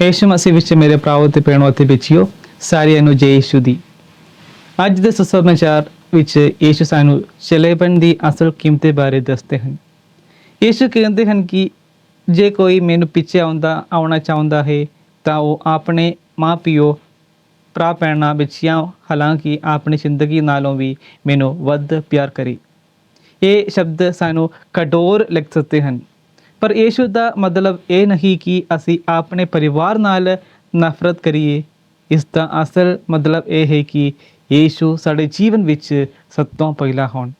ਯੇਸ਼ੂ ਮਸੀਹ ਵਿੱਚ ਮੇਰੇ ਭਰਾਵੋ ਤੇ ਭੈਣੋ ਅਤੇ ਬੱਚਿਓ ਸਾਰਿਆਂ ਨੂੰ ਜੈ ਯੇਸ਼ੂ ਦੀ ਅੱਜ ਦੇ ਸੁਸਮਾਚਾਰ ਵਿੱਚ ਯੇਸ਼ੂ ਸਾਨੂੰ ਚਲੇਪਨ ਦੀ ਅਸਲ ਕੀਮਤ ਬਾਰੇ ਦੱਸਦੇ ਹਨ ਯੇਸ਼ੂ ਕਹਿੰਦੇ ਹਨ ਕਿ ਜੇ ਕੋਈ ਮੈਨੂੰ ਪਿੱਛੇ ਆਉਂਦਾ ਆਉਣਾ ਚਾਹੁੰਦਾ ਹੈ ਤਾਂ ਉਹ ਆਪਣੇ ਮਾਪਿਓ ਭਰਾ ਭੈਣਾਂ ਬੱਚਿਆਂ ਹਾਲਾਂਕਿ ਆਪਣੀ ਜ਼ਿੰਦਗੀ ਨਾਲੋਂ ਵੀ ਮੈਨੂੰ ਵੱਧ ਪਿਆਰ ਕਰੇ ਇਹ ਸ਼ਬਦ ਸਾਨੂੰ ਕਠੋਰ ਲੱਗ ਸਕਦੇ ਹਨ ਪਰ ਯੇਸ਼ੂ ਦਾ ਮਤਲਬ ਇਹ ਨਹੀਂ ਕਿ ਅਸੀਂ ਆਪਣੇ ਪਰਿਵਾਰ ਨਾਲ ਨਫ਼ਰਤ ਕਰੀਏ। ਇਸ ਦਾ ਅਸਲ ਮਤਲਬ ਇਹ ਹੈ ਕਿ ਯੇਸ਼ੂ ਸਾਡੇ ਜੀਵਨ ਵਿੱਚ ਸਭ ਤੋਂ ਪਹਿਲਾ ਹੋਣ।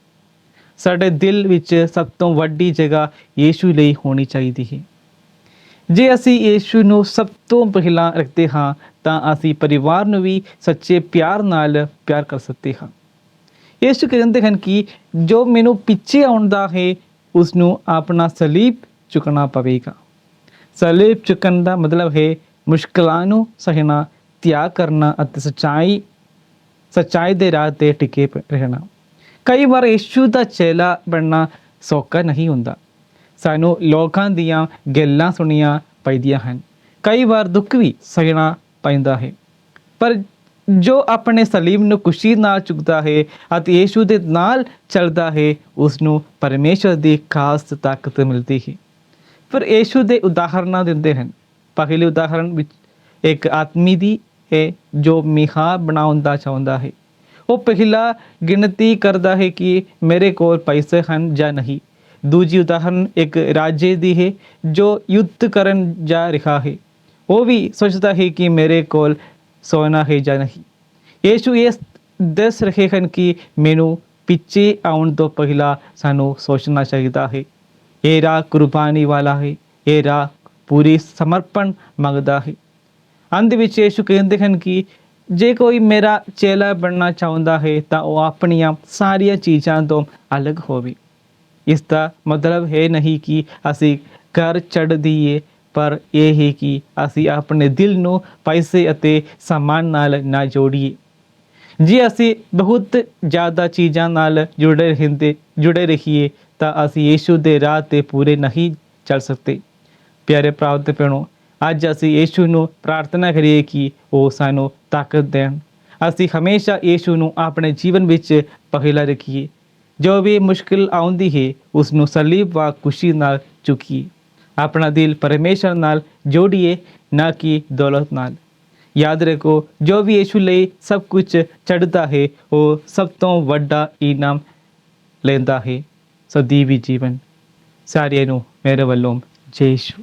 ਸਾਡੇ ਦਿਲ ਵਿੱਚ ਸਭ ਤੋਂ ਵੱਡੀ ਜਗ੍ਹਾ ਯੇਸ਼ੂ ਲਈ ਹੋਣੀ ਚਾਹੀਦੀ ਹੈ। ਜੇ ਅਸੀਂ ਯੇਸ਼ੂ ਨੂੰ ਸਭ ਤੋਂ ਪਹਿਲਾਂ ਰੱਖਦੇ ਹਾਂ, ਤਾਂ ਅਸੀਂ ਪਰਿਵਾਰ ਨੂੰ ਵੀ ਸੱਚੇ ਪਿਆਰ ਨਾਲ ਪਿਆਰ ਕਰ ਸਕਦੇ ਹਾਂ। ਯੇਸ਼ੂ ਕਹਿੰਦੇ ਹਨ ਕਿ ਜੋ ਮੈਨੂੰ ਪਿੱਛੇ ਆਉਂਦਾ ਹੈ ਉਸ ਨੂੰ ਆਪਣਾ ਸਲੀਬ ਚੁੱਕਣਾ ਪਵੇਗਾ। ਸਲੀਬ ਚੁੱਕਣ ਦਾ ਮਤਲਬ ਹੈ ਮੁਸ਼ਕਲਾਂ ਨੂੰ ਸਹਿਣਾ, ਤਿਆਗ ਕਰਨਾ ਅਤੇ ਸਚਾਈ ਸਚਾਈ ਦੇ ਰਾਹ ਤੇ ਟਿਕੇ ਰਹਿਣਾ। ਕਈ ਵਾਰ ਯੇਸ਼ੂ ਦਾ ਚੇਲਾ ਬਣਨਾ ਸੌਖਾ ਨਹੀਂ ਹੁੰਦਾ। ਸਾਨੂੰ ਲੋਕਾਂ ਦੀਆਂ ਗੱਲਾਂ ਸੁਣੀਆਂ ਪੈਂਦੀਆਂ ਹਨ। ਕਈ ਵਾਰ ਦੁੱਖ ਵੀ ਸਹਿਣਾ ਪੈਂਦਾ ਹੈ। ਪਰ ਜੋ ਆਪਣੇ ਸਲੀਮ ਨੂੰ ਖੁਸ਼ੀ ਨਾਲ ਚੁੱਕਦਾ ਹੈ ਅਤੇ ਯੇਸ਼ੂ ਦੇ ਨਾਲ ਚੱਲਦਾ ਹੈ ਉਸ ਨੂੰ ਪਰਮੇਸ਼ਰ ਦੀ ਖਾਸ ਤਾਕਤ ਮਿਲਦੀ ਹੈ। ਫਿਰ ਯੇਸ਼ੂ ਦੇ ਉਦਾਹਰਨਾਂ ਦਿੰਦੇ ਹਨ ਪਹਿਲੇ ਉਦਾਹਰਣ ਵਿੱਚ ਇੱਕ ਆਦਮੀ ਦੀ ਹੈ ਜੋ ਮਿਹਾ ਬਣਾਉਣ ਚਾਹੁੰਦਾ ਹੈ ਉਹ ਪਹਿਲਾ ਗਿਣਤੀ ਕਰਦਾ ਹੈ ਕਿ ਮੇਰੇ ਕੋਲ ਪੈਸੇ ਹਨ ਜਾਂ ਨਹੀਂ ਦੂਜੀ ਉਦਾਹਰਨ ਇੱਕ ਰਾਜੇ ਦੀ ਹੈ ਜੋ ਯੁੱਧ ਕਰਨ ਜਾ ਰਿਹਾ ਹੈ ਉਹ ਵੀ ਸੋਚਦਾ ਹੈ ਕਿ ਮੇਰੇ ਕੋਲ ਸੋਨਾ ਹੈ ਜਾਂ ਨਹੀਂ ਯੇਸ਼ੂ ਇਹ ਦੱਸ ਰਹੇ ਹਨ ਕਿ ਮੈਨੂੰ ਪਿੱਛੇ ਆਉਣ ਤੋਂ ਪਹਿਲਾਂ ਸਾਨੂੰ ਸੋਚਣਾ ਚਾਹੀਦਾ ਹੈ ਇਹ ਰਾਹ ਕੁਰਬਾਨੀ ਵਾਲਾ ਹੈ ਇਹ ਰਾਹ ਪੂਰੀ ਸਮਰਪਣ ਮੰਗਦਾ ਹੈ ਅੰਤ ਵਿੱਚ ਯੇਸ਼ੂ ਕਹਿੰਦੇ ਹਨ ਕਿ ਜੇ ਕੋਈ ਮੇਰਾ ਚੇਲਾ ਬਣਨਾ ਚਾਹੁੰਦਾ ਹੈ ਤਾਂ ਉਹ ਆਪਣੀਆਂ ਸਾਰੀਆਂ ਚੀਜ਼ਾਂ ਤੋਂ ਅਲੱਗ ਹੋਵੇ ਇਸ ਦਾ ਮਤਲਬ ਹੈ ਨਹੀਂ ਕਿ ਅਸੀਂ ਘਰ ਛੱਡ ਦਈਏ ਪਰ ਇਹ ਹੈ ਕਿ ਅਸੀਂ ਆਪਣੇ ਦਿਲ ਨੂੰ ਪੈਸੇ ਅਤੇ ਸਮਾਨ ਨਾਲ ਨਾ ਜੋੜੀਏ ਜੇ ਅਸੀਂ ਬਹੁਤ ਜ਼ਿਆਦਾ ਚੀਜ਼ਾਂ ਨਾਲ ਜੁੜੇ ਰਹਿੰਦੇ ਜੁੜੇ ਰਹੀਏ ਤਾਂ ਅਸੀਂ ਯੀਸ਼ੂ ਦੇ ਰਾਹ ਤੇ ਪੂਰੇ ਨਹੀਂ ਚੱਲ ਸਕਦੇ। ਪਿਆਰੇ ਭਰਾਓ ਤੇ ਭੈਣੋ, ਅੱਜ ਅਸੀਂ ਯੀਸ਼ੂ ਨੂੰ ਪ੍ਰਾਰਥਨਾ ਕਰੀਏ ਕਿ ਉਹ ਸਾਨੂੰ ਤਾਕਤ ਦੇਣ। ਅਸੀਂ ਹਮੇਸ਼ਾ ਯੀਸ਼ੂ ਨੂੰ ਆਪਣੇ ਜੀਵਨ ਵਿੱਚ ਪਹਿਲਾ ਰੱਖੀਏ। ਜੋ ਵੀ ਮੁਸ਼ਕਿਲ ਆਉਂਦੀ ਹੈ, ਉਸ ਨੂੰ ਸਲੀਬ ਵਾ ਖੁਸ਼ੀ ਨਾਲ ਚੁੱਕੀਏ। ਆਪਣਾ ਦਿਲ ਪਰਮੇਸ਼ਰ ਨਾਲ ਜੋੜੀਏ, ਨਾ ਕਿ ਦੌਲਤ ਨਾਲ। ਯਾਦ ਰੱਖੋ, ਜੋ ਵੀ ਯੀਸ਼ੂ ਲਈ ਸਭ ਕੁਝ ਛੱਡਦਾ ਹੈ, ਉਹ ਸਭ ਤੋਂ ਵੱਡਾ ਇਨਾਮ ਲੈਂਦਾ ਹੈ। ਸਦੀਵੀ ਜੀਵਨ ਸਾਰਿਆਂ ਨੂੰ ਮੇਰੇ ਵੱਲੋਂ ਜੈ ਯੀਸ਼ੂ